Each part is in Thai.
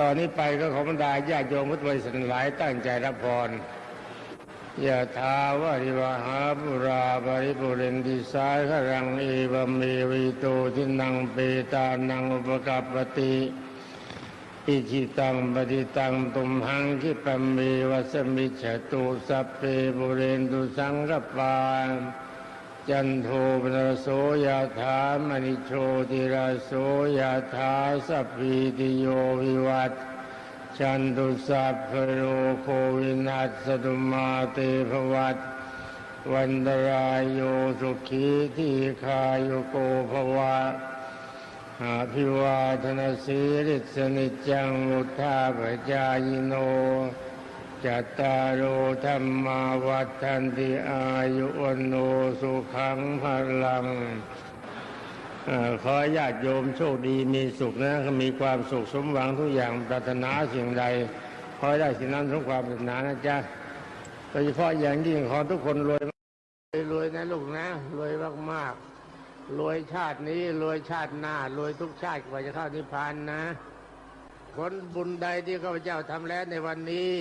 ตอนนี้ไปก็ขอบรรดาญาโยมพุทธบริษัทหลายตั้งใจรับพรยะทาวาริวหาปุราบริปุเรนติสายขรังเอวเมวิโตทินังเปตานังอุปกัปปติอิจิตังปฏิตังตุมหังคิปะเมวัสมิจฉตุสัพเพบุเรนตุสังกปา จันโทปนรโสยาถามณิโชติราโสยาถาสัพพิติโยวิวัตจันตุสัพพโรโควินัสสตุมาเตภวัตวันตรายโยสุขีทีคายุโกภวะอาภิวาทนาสีริสนิจังมุทาปจายโน จัตตารโอธรรมาวัฏันติอายุวันโนสุขังพลังอขอญาติโยมโชคดีมีสุขนะมีความสุขสมหวังทุกอย่างปรารถนาสิ่งใด ขอได้สิ่งนั้นสมความปรารถนานะจ๊ะโดยเฉพาะอย่างยิ่งขอทุกคนรวยรวยนะลูกนะ รวยมากๆรวยชาตินี้รวยชาติหน้ารวยทุกชาติกว่าจะเข้านิพพานนะผลบุญใดที่ข้าพเจ้าทำแล้วในวันนี้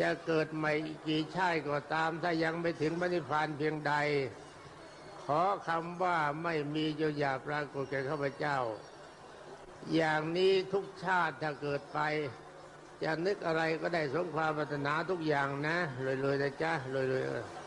จะเกิดใหม่อีกกี่ชาติก็ตาม ถ้ายังไม่ถึงพระนิพพานเพียงใด ขอคำว่าไม่มีเจ้าอย่าปรากฏแก่ข้าพเจ้า อย่างนี้ทุกชาติถ้าเกิดไป จะนึกอะไรก็ได้สมความปรารถนาทุกอย่างนะรวยๆนะจ๊ะรวยๆ